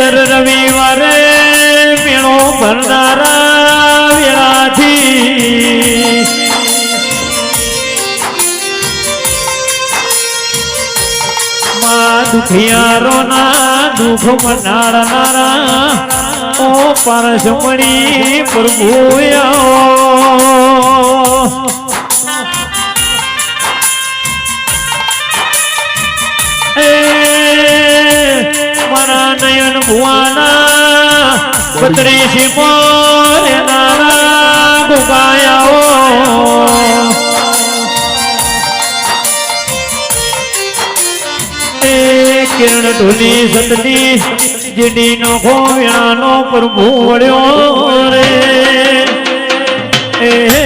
દર રવિવારે મેળો ભરનારા વેળાથી દુખિયારોના દુઃખ મનાડનારા ઓ પરસમણી પ્રભુ. ભુવાના બત્રીસી મોરે નારા ગુગાયા કિરણ ઢોલી સતની જીડી નો ખોયાનો પ્રભુ વળ્યો રે એ.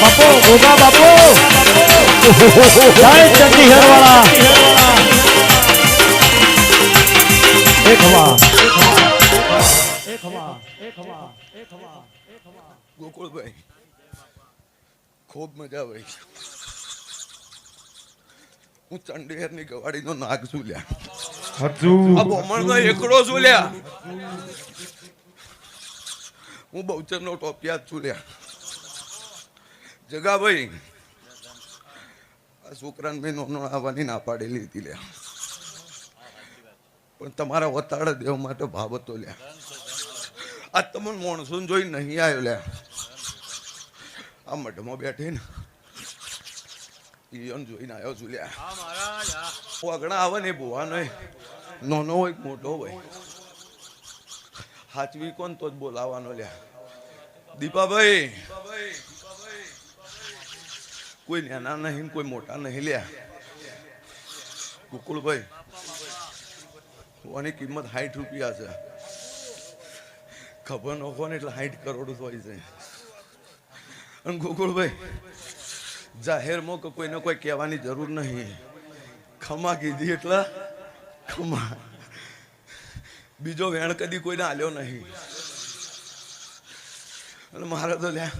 બાપો ગોગા બાપો. ખૂબ મજા આવી. હું ચંડેરની ગવાડીનો નાગ છું લ્યા. હજુ. આ બોમણનો એકડો છું લ્યા. હું બહુચરનો ટોપિયા જ છું લ્યા. જગાભાઈ આ છોકરાને મેં નોનો આવવાની ના પાડેલી હતી લ્યા. પણ તમારા વતાડા દેવ માટે ભાવ હતો લ્યા. આ તમને માણસો જોઈ નહીં આવ્યો લ્યા. આ મઢમાં બેઠી ને ઈયોને જોઈને આવ્યો છું લ્યા. વગણા આવે ને ભુવા નહીં નાનો હોય મોટો હોય. હાચવી કોણ તો જ બોલાવાનો લ્યા. દીપાભાઈ. કોઈ નાના નહીં કોઈ મોટા નહીં લ્યા. ગોકુળભાઈ ઓની કિંમત સાઠ રૂપિયા છે. ખબર ન હોય એટલે સાઠ કરોડ હોય છે. અને ગોકુળભાઈ જાહેરમાં કે કોઈને કોઈ કહેવાની જરૂર નહીં. ખમા કીધી એટલે. ખમા. બીજો વેણ કદી કોઈને આલ્યો નહીં. અને મારે તો લ્યા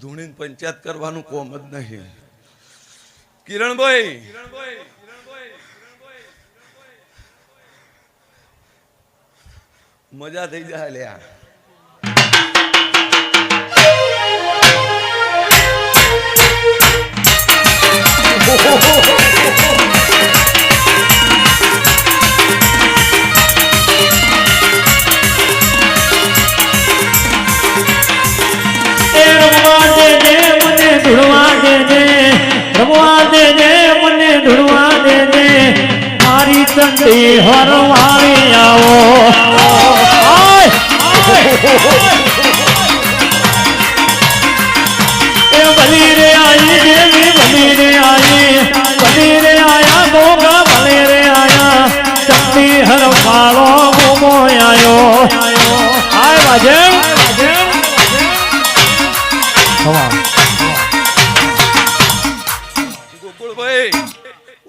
ધૂણીને પંચાયત કરવાનું કોમ જ નહીં. કિરણભાઈ મજા થઈ જાય લ્યા. મારી ચંડી હરવાળી આવો. આય! એ ભલી રે આઈ દેવી ભલી રે આઈ. ભલી રે આયા ગોગા ભલે રે આયા. ચંડી હરવાળો ગોમો આયો. હાય વાજે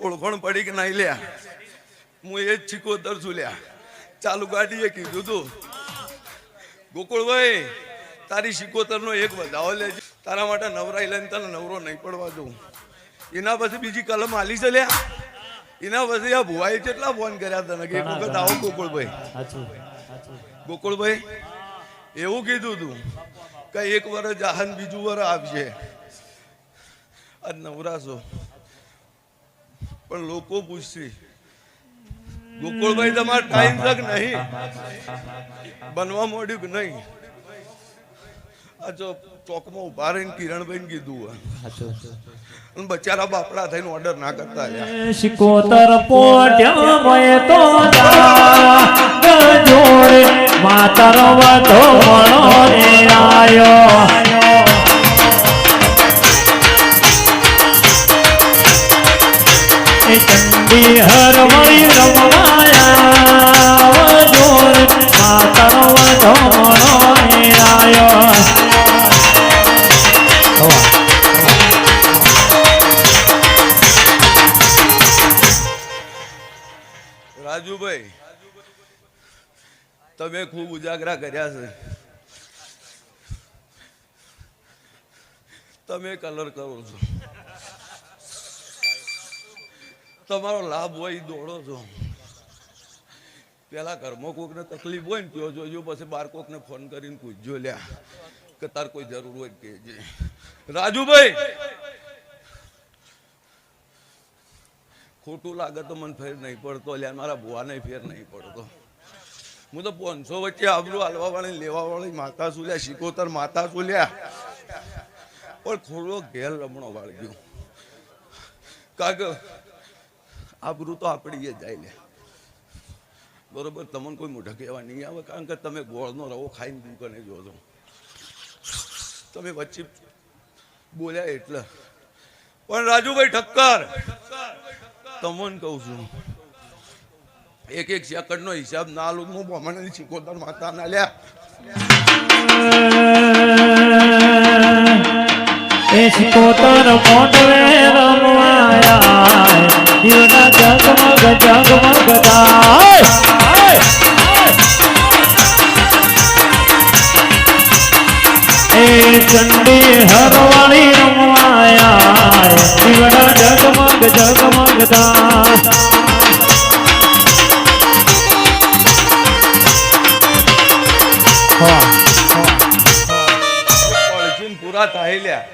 ઓળખણ પડી કે નહીં લ્યા? હું એ જ ચીકોતર છું લ્યા. ચાલુ ગાડીએ કીધું તું. ગોકુળભાઈ તારી શિકોતર નો એક વધાવો લેજે. તારા માટે નવરાઈ લઈને તને નવરો નહીં પડવા દઉં. એના પછી બીજી કલમ આલી છે લ્યા. એના પછી આ ભુવાએ કેટલા ફોન કર્યા તને કે એક વખત આવો ગોકુળભાઈ ગોકુળભાઈ એવું કીધું તું કે એક વર જાહન બીજું વર આવશે. આ નવરાશો. પણ લોકો પૂછશે ગોકુળભાઈ, તમારે ટાઈમ તક નહીં. બનવા માંડ્યું કે નહીં? આ જો ચોકમાં ઊભા રહીને કિરણભાઈ કીધું બચારા બાપડા થઈને ઓર્ડર ના કરતા શિકોતર પોટ્યા જોડે માતર રાજુભાઈ, તમે ખૂબ ઉજાગરા કર્યા છે. તમે કલર કરો છો. તમારો લાભ હોય દોડો છો. પેલા ઘરમાં કોકને તકલીફ હોય ને તો જોજો, પછી બાર કોકને ફોન કરીને પૂછજો લ્યા કે તાર કોઈ જરૂર હોય કે રાજુભાઈ ખોટું લાગે તો મને ફેર નહીં પડતો અલ્યા મારા ભુવાને ફેર નહીં પડતો. હું તો પાંચસો વચ્ચે આબરું હાલવા વાળી, લેવા વાળી, માતા શું લ્યા, શિકોતર માતા શું લ્યા? પણ થોડો ઘેર રમણો વાળગ્યો કારણ કે આબરું તો આપણી જાય લે બરોબર, તમને કોઈ મોઢા કહેવા નહીં આવે, કારણ કે તમે ગોળનો રવો ખાઈને દુકાને જો છો. તમે વચ્ચે બોલ્યા એટલે. પણ રાજુભાઈ ઠક્કર તમને કહું છું. એક એક સેકન્ડનો હિસાબ ના લો હું બમણ શીખોતર માતા ના લ્યા. એ સિકોતર મોટવે રમવાયા. જગમગ જગમગ એ ચંડી હરવાળી રમવાયા. દીવના જગમગ જગમગ અર્જુન પૂરા થાય લ્યા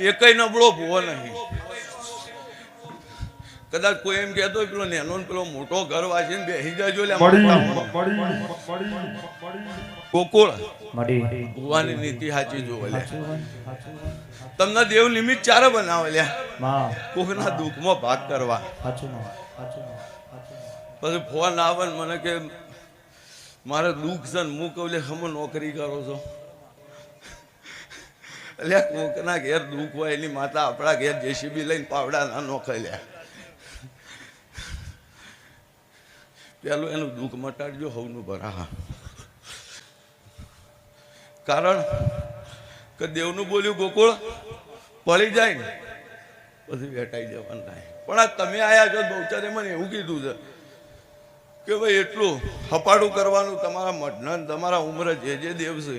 એકય નબળો ભૂવો નહીં. કદાચ કોઈ એમ કહેતો પેલો નેનો ને પેલો મોટો ઘર વાસીને બેસી જાજો લ્યા ગોકુળ. મડી. નીતિ સાચી જોવે તમને દેવ નિમિત્ત ચારે બનાવેલ્યા કોકના દુઃખમાં ભાગ કરવા. પછી ફોન આવે મને કે મારે દુઃખ છે ને હું કહું લે હમ નોકરી કરો છો. એટલે કોકના ઘેર દુઃખ હોય એની માતા આપણા ઘેર જેસીબી લઈને પાવડા ના નોખે લ્યા. પેલું એનું દુઃખ મટાડજો હવનું ભરા કારણ કે દેવનું બોલ્યું, ગોકુળ, પડી જાય ને. પછી વેટાઈ જવાનું થાય પણ આ તમે આયા છો, બહુચારે મને એવું કીધું છે કે ભાઈ, એટલું હપાડું કરવાનું તમારા મઢના તમારા ઉંમર જે જે દેવ છે,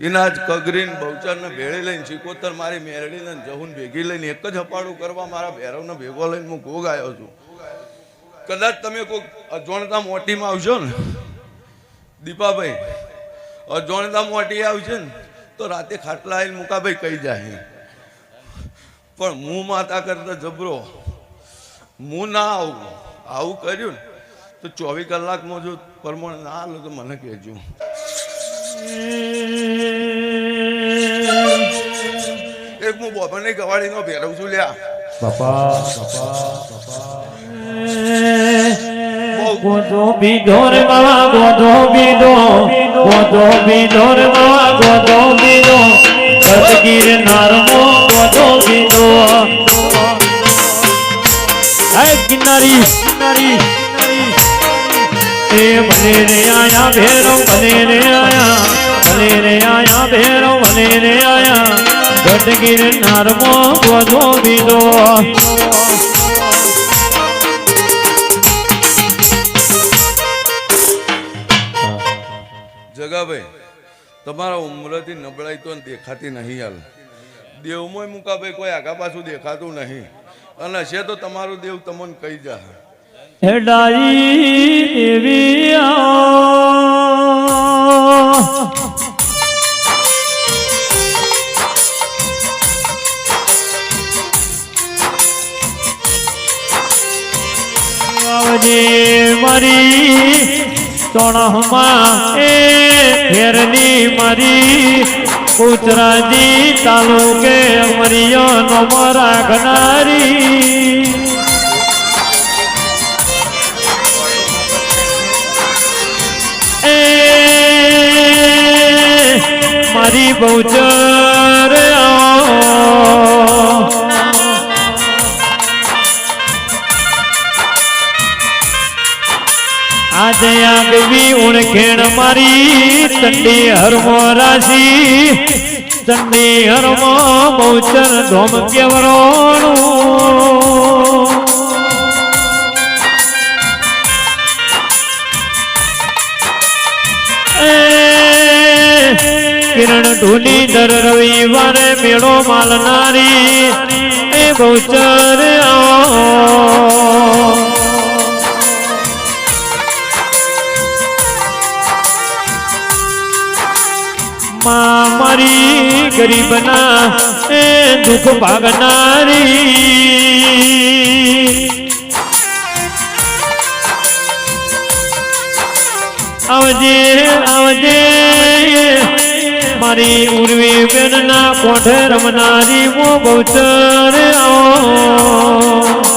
એના જ કગરીન બહુચારને ભેળી લઈને સિકોતર મારી મેરડીને જહુન ભેગી લઈને એક જ હપાડું કરવા મારા ભૈરવને ભેગો લઈને હું ગોગ આવ્યો છું. કદાચ તમે કોઈ અજોણતા મોટીમાં આવશો ને, દીપાભાઈ અજોણતા મોટી આવશે ને, તો રાતે ખાટલા આવીને મુકાભાઈ કહી જાય. પણ હું માતા કરતા જબરો. હું ના આવું. આવું કર્યું ને, તો ચોવીસ કલાકમાં જો પરમણ ના હાલો તો મને કહેજો. એક હું બોબરને ગવાડીનો ભેરવ છું લ્યા. બાપા ગોધો બીધો રે બાબા ગોધો બીધો ગોધો બીધો રે બાબા ગોધો બીધો સદગીર નારમો ગોધો બીધો હે કિનારી કિનારી એ ભલે રે આયા ભેરો ભલે રે આયા ભલે રે આયા ભેરો ભલે રે આયા ગઢગીર નારમો ગોધો બીધો જગાભાઈ તમારા ઉમરથી નબળાઈ તો દેખાતી નહીં હાલ. દેવમાં મુકાભાઈ કોઈ આગા પાછું દેખાતું નહીં. અને છે તો તમારું દેવ તમને કહી જા હેડાઈ દેવી આ. આવજે મારી ચોણહમાં એ ફેરની મારી ઉતરાજી તાલુકે અમરિયો નો મારા ઘનારી. એ મારી બહુચર આજે આગવી ઉણખેણ મારી તંડી હરમો રાશી. તંડી હરમો બહુચર ધોમ કેવરોણું. કિરણ ઢોલી દર રવિવારે મેળો માલનારી, એ બહુચર આવો. માં મારી ગરીબના એ દુઃખ ભાગનારી. આવજે આવજે, મારી ઉર્વી બેનના કોઠે રમનારી મો બહુચર આવો.